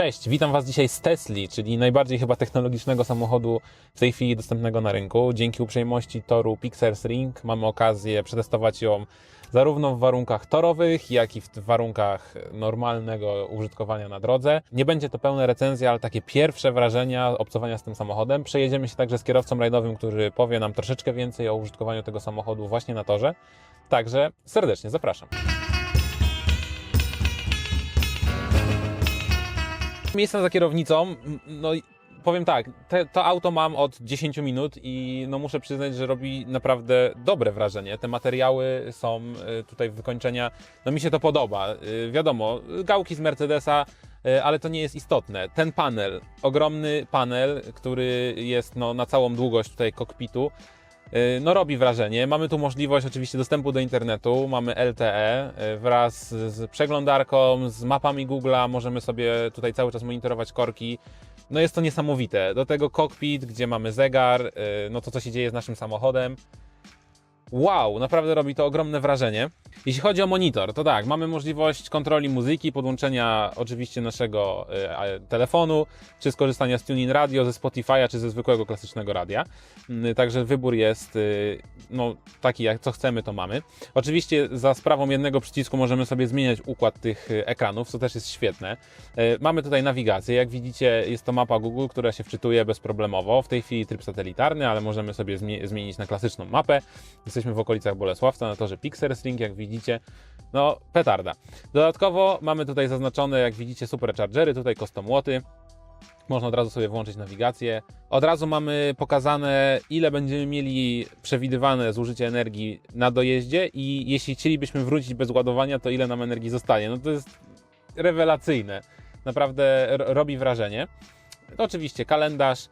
Cześć, witam Was dzisiaj z Tesli, czyli najbardziej chyba technologicznego samochodu w tej chwili dostępnego na rynku. Dzięki uprzejmości toru Pixels Ring mamy okazję przetestować ją zarówno w warunkach torowych, jak i w warunkach normalnego użytkowania na drodze. Nie będzie to pełna recenzja, ale takie pierwsze wrażenia obcowania z tym samochodem. Przejedziemy się także z kierowcą rajdowym, który powie nam troszeczkę więcej o użytkowaniu tego samochodu właśnie na torze. Także serdecznie zapraszam. Miejsce za kierownicą, no powiem tak, te, to auto mam od 10 minut i no muszę przyznać, że robi naprawdę dobre wrażenie. Te materiały są y, tutaj wykończenia, no mi się to podoba. Y, Wiadomo, gałki z Mercedesa, y, ale to nie jest istotne. Ten panel, ogromny panel, który jest no, na całą długość tutaj kokpitu, no robi wrażenie. Mamy tu możliwość oczywiście dostępu do internetu, mamy LTE y, wraz z przeglądarką, z mapami Google'a, możemy sobie tutaj cały czas monitorować korki. No jest to niesamowite. Do tego kokpit, gdzie mamy zegar, y, no to co się dzieje z naszym samochodem. Wow, naprawdę robi to ogromne wrażenie. Jeśli chodzi o monitor, to tak, mamy możliwość kontroli muzyki, podłączenia oczywiście naszego e, telefonu, czy skorzystania z TuneIn Radio, ze Spotify'a, czy ze zwykłego klasycznego radia. Mm, Także wybór jest y, no, taki, jak co chcemy, to mamy. Oczywiście za sprawą jednego przycisku możemy sobie zmieniać układ tych y, ekranów, co też jest świetne. E, Mamy tutaj nawigację, jak widzicie jest to mapa Google, która się wczytuje bezproblemowo. W tej chwili tryb satelitarny, ale możemy sobie zmie- zmienić na klasyczną mapę. Jesteśmy w okolicach Bolesławca na torze Pixers Ring, jak widzicie. No, petarda. Dodatkowo mamy tutaj zaznaczone, jak widzicie, superchargery, tutaj custom łoty. Można od razu sobie włączyć nawigację. Od razu mamy pokazane, ile będziemy mieli przewidywane zużycie energii na dojeździe i jeśli chcielibyśmy wrócić bez ładowania, to ile nam energii zostanie. No to jest rewelacyjne. Naprawdę robi wrażenie. To oczywiście kalendarz,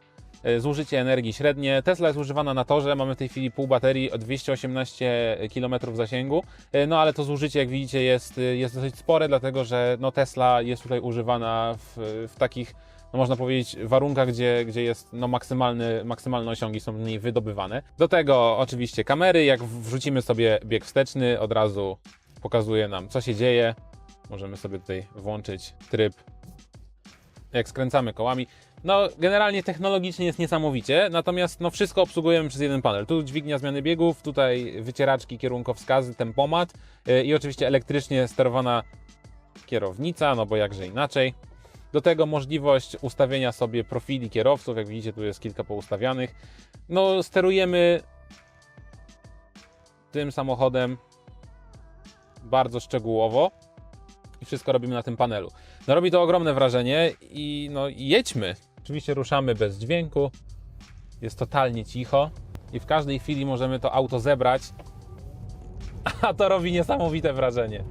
zużycie energii średnie. Tesla jest używana na torze, mamy w tej chwili pół baterii o 218 km zasięgu, E, no ale to zużycie, jak widzicie, jest, e, jest dosyć spore, dlatego że no, Tesla jest tutaj używana w, w takich, no, można powiedzieć, warunkach, gdzie, gdzie jest no, maksymalny, maksymalne osiągi są w niej wydobywane. Do tego oczywiście kamery, jak wrzucimy sobie bieg wsteczny, od razu pokazuje nam, co się dzieje. Możemy sobie tutaj włączyć tryb jak skręcamy kołami. No, generalnie technologicznie jest niesamowicie, natomiast no, wszystko obsługujemy przez jeden panel. Tu dźwignia zmiany biegów, tutaj wycieraczki, kierunkowskazy, tempomat yy, i oczywiście elektrycznie sterowana kierownica, no bo jakże inaczej. Do tego możliwość ustawienia sobie profili kierowców, jak widzicie tu jest kilka poustawianych. No, sterujemy tym samochodem bardzo szczegółowo i wszystko robimy na tym panelu. No robi to ogromne wrażenie i no jedźmy. Oczywiście ruszamy bez dźwięku. Jest totalnie cicho i w każdej chwili możemy to auto zebrać. A to robi niesamowite wrażenie.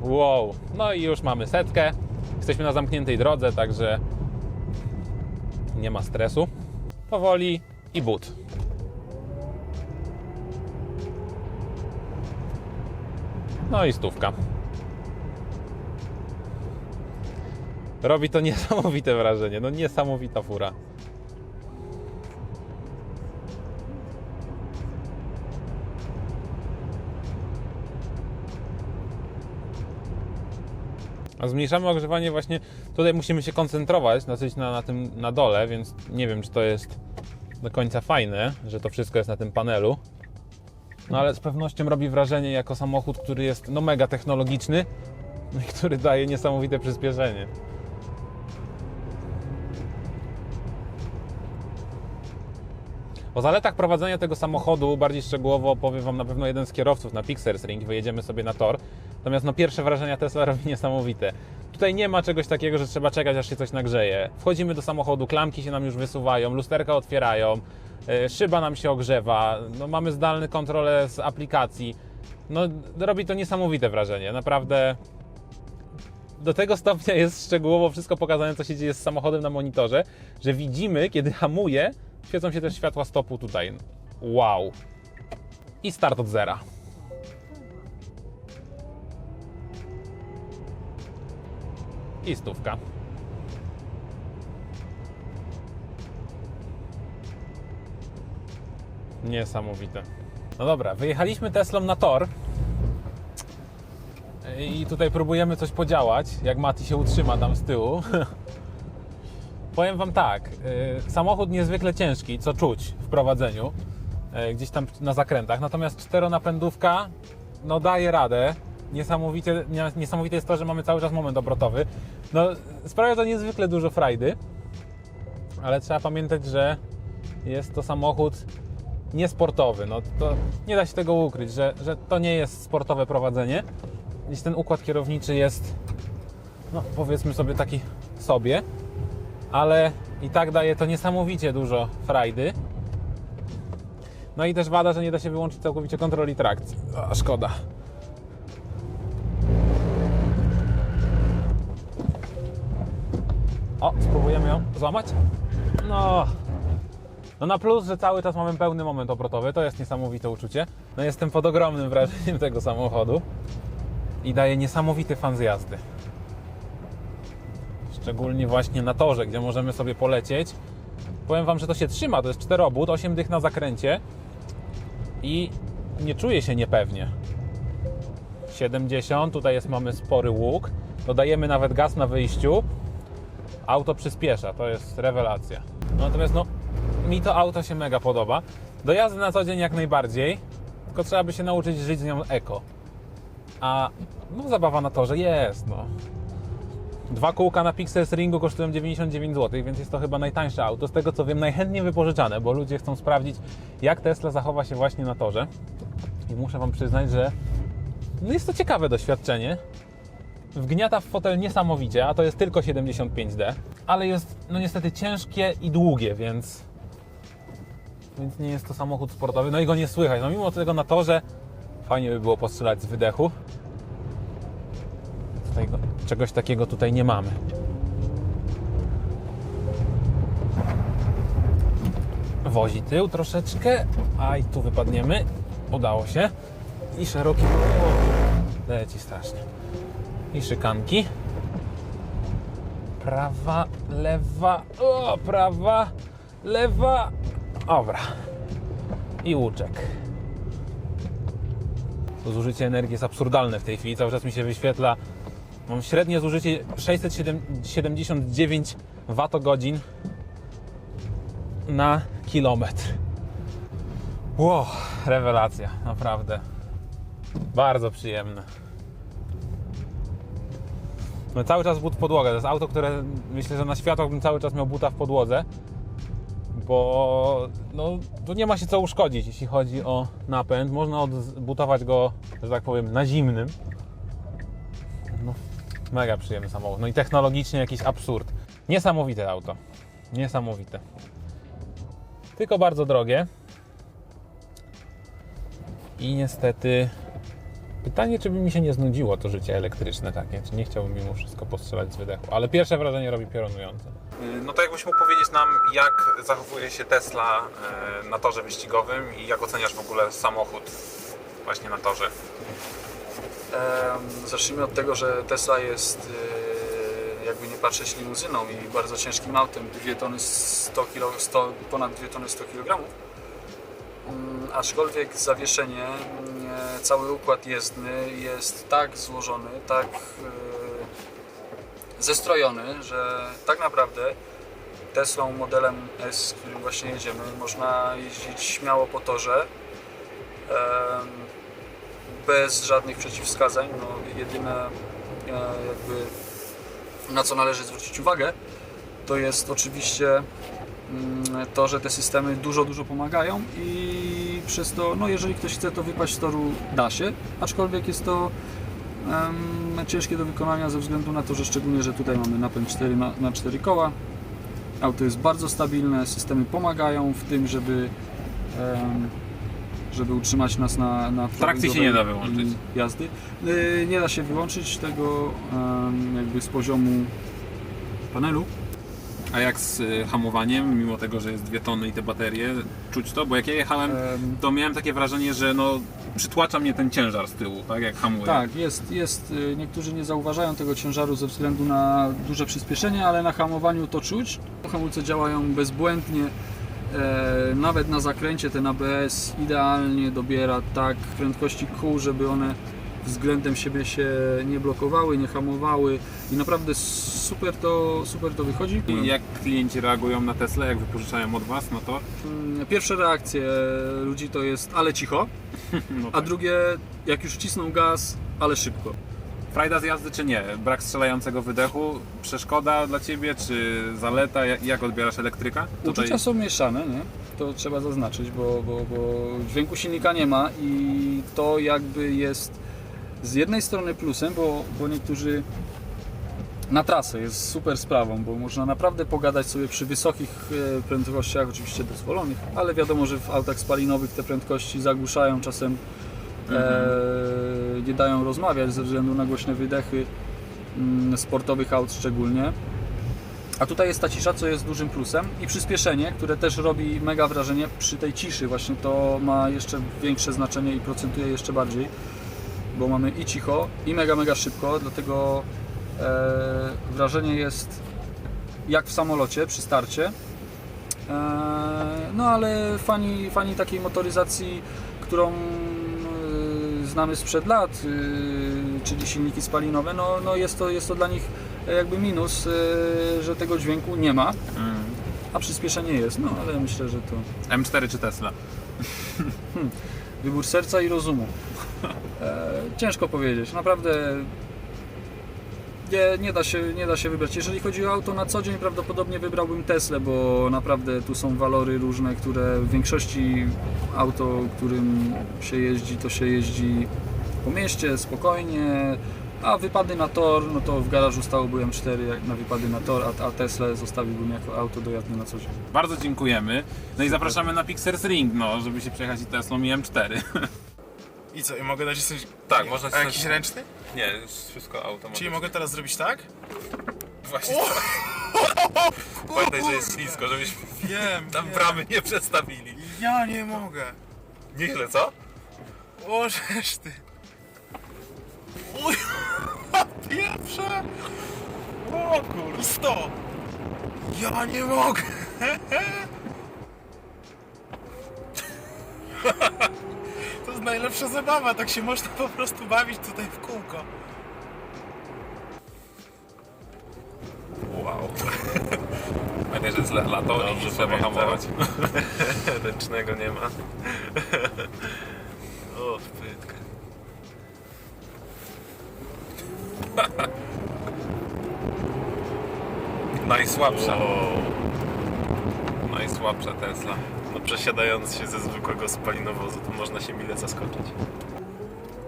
Wow. No i już mamy setkę. Jesteśmy na zamkniętej drodze, także nie ma stresu. Powoli i but. No i stówka. Robi to niesamowite wrażenie. No niesamowita fura. A zmniejszamy ogrzewanie właśnie, tutaj musimy się koncentrować dosyć na, na tym na dole, więc nie wiem, czy to jest do końca fajne, że to wszystko jest na tym panelu. No ale z pewnością robi wrażenie jako samochód, który jest no mega technologiczny no który daje niesamowite przyspieszenie. O zaletach prowadzenia tego samochodu bardziej szczegółowo opowie Wam na pewno jeden z kierowców na Pixels Ring. Wyjedziemy sobie na tor. Natomiast no, pierwsze wrażenia Tesla robi niesamowite. Tutaj nie ma czegoś takiego, że trzeba czekać, aż się coś nagrzeje. Wchodzimy do samochodu, klamki się nam już wysuwają, lusterka otwierają, yy, szyba nam się ogrzewa, no, mamy zdalny kontrolę z aplikacji. No, robi to niesamowite wrażenie. Naprawdę do tego stopnia jest szczegółowo wszystko pokazane, co się dzieje z samochodem na monitorze, że widzimy, kiedy hamuje, świecą się też światła stopu tutaj. Wow. I start od zera. I stówka. Niesamowite. No dobra, wyjechaliśmy Teslą na tor. I tutaj próbujemy coś podziałać, jak Mati się utrzyma tam z tyłu. Powiem Wam tak, y, samochód niezwykle ciężki, co czuć w prowadzeniu, y, gdzieś tam na zakrętach, natomiast czteronapędówka no daje radę. Niesamowite, nie- niesamowite jest to, że mamy cały czas moment obrotowy. No, sprawia to niezwykle dużo frajdy, ale trzeba pamiętać, że jest to samochód niesportowy. No, to nie da się tego ukryć, że, że to nie jest sportowe prowadzenie. Gdzieś ten układ kierowniczy jest, no powiedzmy sobie taki sobie, ale i tak daje to niesamowicie dużo frajdy. No i też wada, że nie da się wyłączyć całkowicie kontroli trakcji. A, szkoda. O, spróbujemy ją złamać? No. No na plus, że cały czas mamy pełny moment obrotowy, to jest niesamowite uczucie. No jestem pod ogromnym wrażeniem tego samochodu i daje niesamowity fan jazdy. Szczególnie właśnie na torze, gdzie możemy sobie polecieć. Powiem Wam, że to się trzyma, to jest czterobót, 8 dych na zakręcie i nie czuję się niepewnie. 70, tutaj jest, mamy spory łuk, dodajemy nawet gaz na wyjściu, auto przyspiesza, to jest rewelacja. Natomiast no, mi to auto się mega podoba. Do jazdy na co dzień jak najbardziej, tylko trzeba by się nauczyć żyć z nią eko. A no zabawa na torze jest, no. Dwa kółka na Pixels Ringu kosztują 99 zł, więc jest to chyba najtańsze auto. Z tego co wiem, najchętniej wypożyczane, bo ludzie chcą sprawdzić, jak Tesla zachowa się właśnie na torze. I muszę Wam przyznać, że no jest to ciekawe doświadczenie. Wgniata w fotel niesamowicie, a to jest tylko 75D, ale jest no niestety ciężkie i długie, więc więc nie jest to samochód sportowy. No i go nie słychać. No mimo tego na torze fajnie by było postrzelać z wydechu. Tutaj go, czegoś takiego tutaj nie mamy. Wozi tył troszeczkę, a i tu wypadniemy. Udało się. I szeroki. O, leci strasznie. I szykanki. Prawa, lewa, o, prawa, lewa. Dobra. I łuczek. To zużycie energii jest absurdalne w tej chwili. Cały czas mi się wyświetla. Mam średnie zużycie 679 Wh na kilometr. Wow, rewelacja, naprawdę. Bardzo przyjemne. No cały czas but w podłogę. To jest auto, które myślę, że na światłach bym cały czas miał buta w podłodze, bo no, tu nie ma się co uszkodzić, jeśli chodzi o napęd. Można odbutować go, że tak powiem, na zimnym. No, mega przyjemny samochód. No i technologicznie jakiś absurd. Niesamowite auto. Niesamowite. Tylko bardzo drogie. I niestety pytanie, czy by mi się nie znudziło to życie elektryczne takie, czy nie chciałbym mimo wszystko postrzelać z wydechu, ale pierwsze wrażenie robi piorunujące. No to jakbyś mógł powiedzieć nam, jak zachowuje się Tesla e, na torze wyścigowym i jak oceniasz w ogóle samochód właśnie na torze? Zacznijmy od tego, że Tesla jest e, jakby nie patrzeć limuzyną i bardzo ciężkim autem, 2 tony 100 kilo, 100, ponad 2 tony 100 kg. Mm, Aczkolwiek zawieszenie, mm, cały układ jezdny jest tak złożony, tak e, zestrojony, że tak naprawdę Teslą modelem S, którym właśnie jedziemy, można jeździć śmiało po torze. Bez żadnych przeciwwskazań. No, jedyne e, jakby na co należy zwrócić uwagę, to jest oczywiście mm, to, że te systemy dużo, dużo pomagają i przez to, no jeżeli ktoś chce to wypaść z toru, da się, aczkolwiek jest to em, ciężkie do wykonania ze względu na to, że szczególnie, że tutaj mamy napęd 4 na, na 4 koła. Auto jest bardzo stabilne, systemy pomagają w tym, żeby em, żeby utrzymać nas na, na Trakcji się nie da wyłączyć. jazdy. Yy, Nie da się wyłączyć tego jakby z poziomu panelu. A jak z y, hamowaniem, mimo tego, że jest dwie tony i te baterie, czuć to? Bo jak ja jechałem, Em, to miałem takie wrażenie, że no, przytłacza mnie ten ciężar z tyłu, tak jak hamuję. Tak, jest, jest. y, Niektórzy nie zauważają tego ciężaru ze względu na duże przyspieszenie, ale na hamowaniu to czuć. Hamulce działają bezbłędnie. E, nawet na zakręcie ten ABS idealnie dobiera tak prędkości kół, żeby one względem siebie się nie blokowały, nie hamowały i naprawdę super to, super to wychodzi. I jak klienci reagują na Tesla, jak wypożyczają od Was, no to... Mm, Pierwsze reakcje ludzi to jest ale cicho, No a tak. drugie jak już wcisną gaz, ale szybko. Frajda z jazdy czy nie? Brak strzelającego wydechu? Przeszkoda dla Ciebie, czy zaleta? Jak, odbierasz elektryka? Uczucia są mieszane, nie? to trzeba zaznaczyć, bo, bo, bo dźwięku silnika nie ma i to jakby jest z jednej strony plusem, bo, bo niektórzy na trasę jest super sprawą, bo można naprawdę pogadać sobie przy wysokich e, prędkościach, oczywiście dozwolonych, ale wiadomo, że w autach spalinowych te prędkości zagłuszają czasem, e, nie dają rozmawiać ze względu na głośne wydechy mm, sportowych aut szczególnie. A tutaj jest ta cisza, co jest dużym plusem i przyspieszenie, które też robi mega wrażenie przy tej ciszy. Właśnie to ma jeszcze większe znaczenie i procentuje jeszcze bardziej, bo mamy i cicho, i mega, mega szybko, dlatego e, wrażenie jest jak w samolocie przy starcie. E, no ale fani, fani takiej motoryzacji, którą znamy sprzed lat, e, czyli silniki spalinowe, no, no jest, to, jest to dla nich jakby minus, e, że tego dźwięku nie ma, Mm. a przyspieszenie jest, no ale myślę, że to M4 czy Tesla? wybór serca i rozumu. E, ciężko powiedzieć, naprawdę nie, nie, da się, nie da się wybrać. Jeżeli chodzi o auto na co dzień, prawdopodobnie wybrałbym Teslę, bo naprawdę tu są walory różne, które w większości auto, którym się jeździ, to się jeździ po mieście, spokojnie, a wypady na tor, no to w garażu stałoby M4 jak na wypady na tor, a, a Teslę zostawiłbym jako auto do jazdy na co dzień. Bardzo dziękujemy. No i zapraszamy na Pixers Ring, no, żeby się przejechać i Teslą i M4. I co, i mogę nacisnąć... Tak, można A jakiś ręczny? Nie, wszystko automatycznie. Czyli mogę teraz zrobić tak? Właśnie Pamiętaj, że jest ślisko, żebyśmy Wiem, tam wiem. bramy nie przestawili. Ja nie mogę. Nieźle, co? O, żeż ty. Uj, pieprze. O kur... 100. Ja nie mogę. Najlepsza zabawa, tak się można po prostu bawić tutaj w kółko. Wow. Pamiętaj, że jest la- lato Dobrze, i trzeba pamiętam. hamować. Ręcznego nie ma. O, pytka. Najsłabsza. Najsłabsza Tesla. Przesiadając się ze zwykłego spalinowozu, to można się mile zaskoczyć.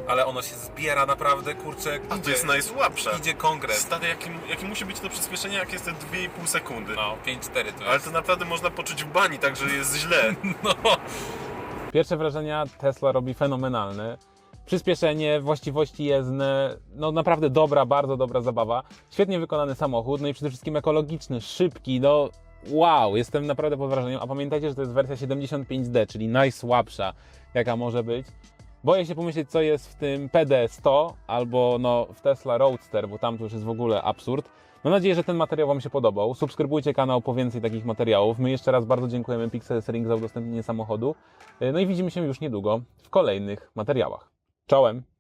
Ale ono się zbiera naprawdę, kurczę. A to jest najsłabsze. Idzie kongres. Stary, jakim, jakim musi być to przyspieszenie, jak jest te 2,5 sekundy. No, 5-4 to jest. Ale to naprawdę można poczuć w bani, tak że jest źle. No. Pierwsze wrażenia Tesla robi fenomenalne. Przyspieszenie, właściwości jezdne, no naprawdę dobra, bardzo dobra zabawa. Świetnie wykonany samochód, no i przede wszystkim ekologiczny, szybki, no wow, jestem naprawdę pod wrażeniem. A pamiętajcie, że to jest wersja 75D, czyli najsłabsza, jaka może być. Boję się pomyśleć, co jest w tym PD100 albo no, w Tesla Roadster, bo tam to już jest w ogóle absurd. Mam nadzieję, że ten materiał Wam się podobał. Subskrybujcie kanał po więcej takich materiałów. My jeszcze raz bardzo dziękujemy Pixels Ring za udostępnienie samochodu. No i widzimy się już niedługo w kolejnych materiałach. Czołem!